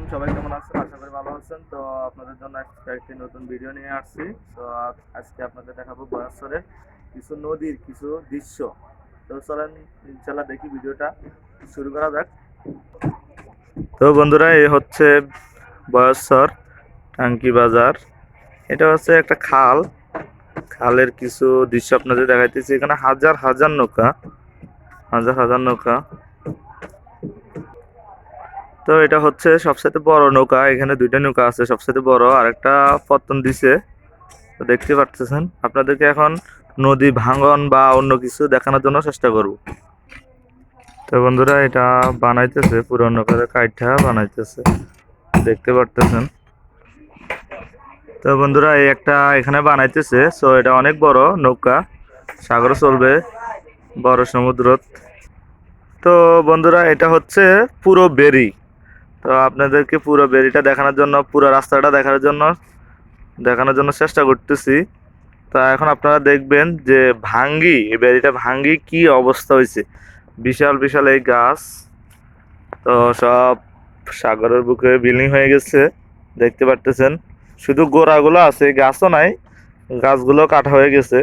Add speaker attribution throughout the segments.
Speaker 1: আলাইকুম। সবাই কেমন আছেন? আশা করি ভালো আছেন। তো আপনাদের জন্য আজকে একটি নতুন ভিডিও নিয়ে আসছি। তো আজকে আপনাদের দেখাবো বয়সরের কিছু নদীর কিছু দৃশ্য। তো চলেন ইনশাল্লাহ দেখি ভিডিওটা শুরু করা যাক। তো বন্ধুরা এই হচ্ছে বয়সর টাঙ্কি বাজার। এটা হচ্ছে একটা খাল। খালের কিছু দৃশ্য আপনাদের দেখাইতেছি। এখানে হাজার হাজার নৌকা। হাজার হাজার নৌকা। তো এটা হচ্ছে সবসাথে বড় নৌকা। এখানে দুইটা নৌকা আছে সবসাথে বড় আর একটা পতন দিছে। তো দেখতে পারতেছেন, আপনাদেরকে এখন নদী ভাঙন বা অন্য কিছু দেখানোর জন্য চেষ্টা করব। তো বন্ধুরা, এটা বানাইতেছে পুরনো করে কাইঠা বানাইতেছে। দেখতে পারতেছেন। তো বন্ধুরা, এই একটা এখানে বানাইতেছে, সো এটা অনেক বড় নৌকা। সাগর চলবে, বড় সমুদ্র তো বন্ধুরা, এটা হচ্ছে পুরো বেরি। তো আপনাদেরকে পুরো বেরিটা দেখানোর জন্য, পুরো রাস্তাটা দেখার জন্য, দেখানোর জন্য চেষ্টা করতেছি। তা এখন আপনারা দেখবেন যে ভাঙ্গি, এই বেরিটা ভাঙ্গি কি অবস্থা হয়েছে। বিশাল বিশাল এই গাছ। তো সব সাগরের বুকে বিল্ডিং হয়ে গেছে, দেখতে পারতেছেন। শুধু গোড়াগুলো আছে, গাছও নাই, গাছগুলো কাটা হয়ে গেছে।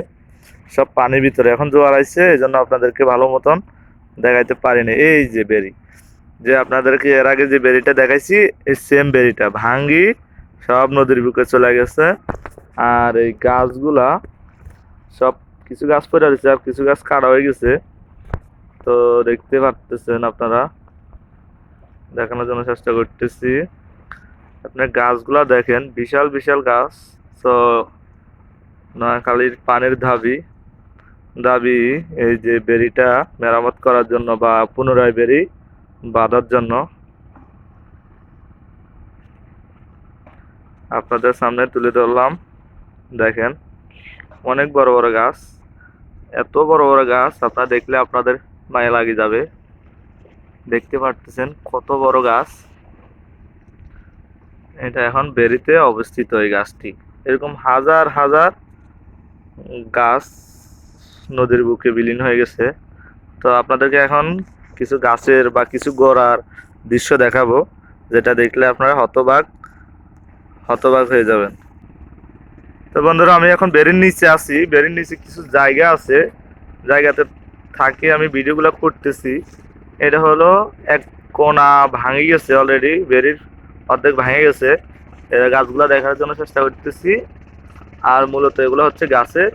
Speaker 1: সব পানির ভিতরে। এখন জোয়ার আইছে, এই জন্য আপনাদেরকে ভালো মতন দেখাইতে পারিনি। এই যে বেরি। যে আপনাদেরকে এর আগে যে বেরিটা দেখাইছি, এই সেম বেরিটা, ভাঙ্গি, সব নদীর বুকে চলে গেছে। আর এই গাছগুলা, সব কিছু গাছ পড়ে রয়েছে, আর কিছু গাছ কাটা হয়ে গেছে। তো দেখতে পারতেছেন আপনারা, দেখানোর জন্য চেষ্টা করতেছি। আপনার গাছগুলা দেখেন, বিশাল বিশাল গাছ। তো নোয়াখালীর পানির দাবি দাবি এই যে বেরিটা মেরামত করার জন্য বা পুনরায় বেরি বাঁধার জন্য। আপনাদের সামনে তুলে ধরলাম। দেখেন, অনেক বড় বড় গাছ। এত বড় বড় গাছ, আপনারা দেখলে আপনাদের মায়া লাগে যাবে। দেখতে পারতেছেন কত বড় গাছ। এটা এখন বেরিতে অবস্থিত এই গাছটি। এরকম হাজার হাজার গাছ নদীর বুকে বিলীন হয়ে গেছে। তো আপনাদেরকে এখন কিছু গাছের বা কিছু গোড়ার দৃশ্য দেখাবো, যেটা দেখলে আপনারা হতবাক হতবাক হয়ে যাবেন। তো বন্ধুরা, আমি এখন বেরির নিচে আছি। বেরির নিচে কিছু জায়গা আছে। জায়গাতে থাকি আমি, ভিডিওগুলো করতেছি। এটা হলো এক কোনা ভাঙে গেছে অলরেডি বেরির অর্ধেক ভাঙে গেছে। এটা গাছগুলো দেখার জন্য চেষ্টা করতেছি। আর মূলত এগুলো হচ্ছে গাছের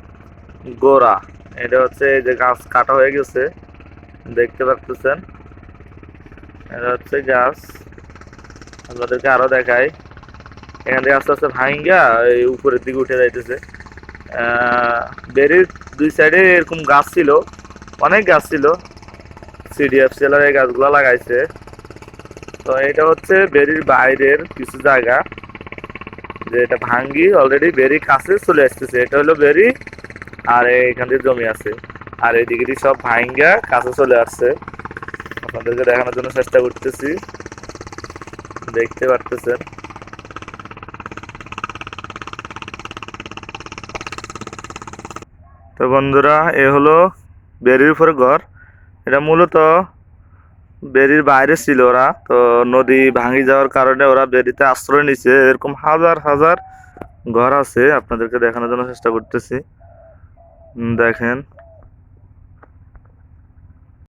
Speaker 1: গোড়া। এটা হচ্ছে যে গাছ কাটা হয়ে গেছে। দেখতে পাচ্ছেন এটা হচ্ছে গাছ। আপনাদেরকে আরও দেখাই। এখান থেকে আস্তে আস্তে ভাঙ্গা এই উপরের দিকে উঠে যাইতেছে। বেরির দুই সাইডে এরকম গাছ ছিল। অনেক গাছ ছিল। সিডিএফ সেলার এই গাছগুলো লাগাইছে। তো এটা হচ্ছে বেরির বাইরের কিছু জায়গা। যে এটা ভাঙ্গি অলরেডি বেরি কাছে চলে আসতেছে। এটা হলো বেরি, আর এখান থেকে জমি আছে। আর দিয়ে সব ভাইঙ্গা কাছে চলে আসছে। আপনাদেরকে দেখানোর জন্য চেষ্টা করতেছি। দেখতে পারতেছেন। তো বন্ধুরা, এ হলো বেরির উপরে ঘর। এটা মূলত বেরির বাইরে ছিল ওরা। তো নদী ভাঙি যাওয়ার কারণে ওরা বেরিতে আশ্রয় নিছে এরকম হাজার হাজার ঘর আছে। আপনাদেরকে দেখানোর জন্য চেষ্টা করতেছি। দেখেন।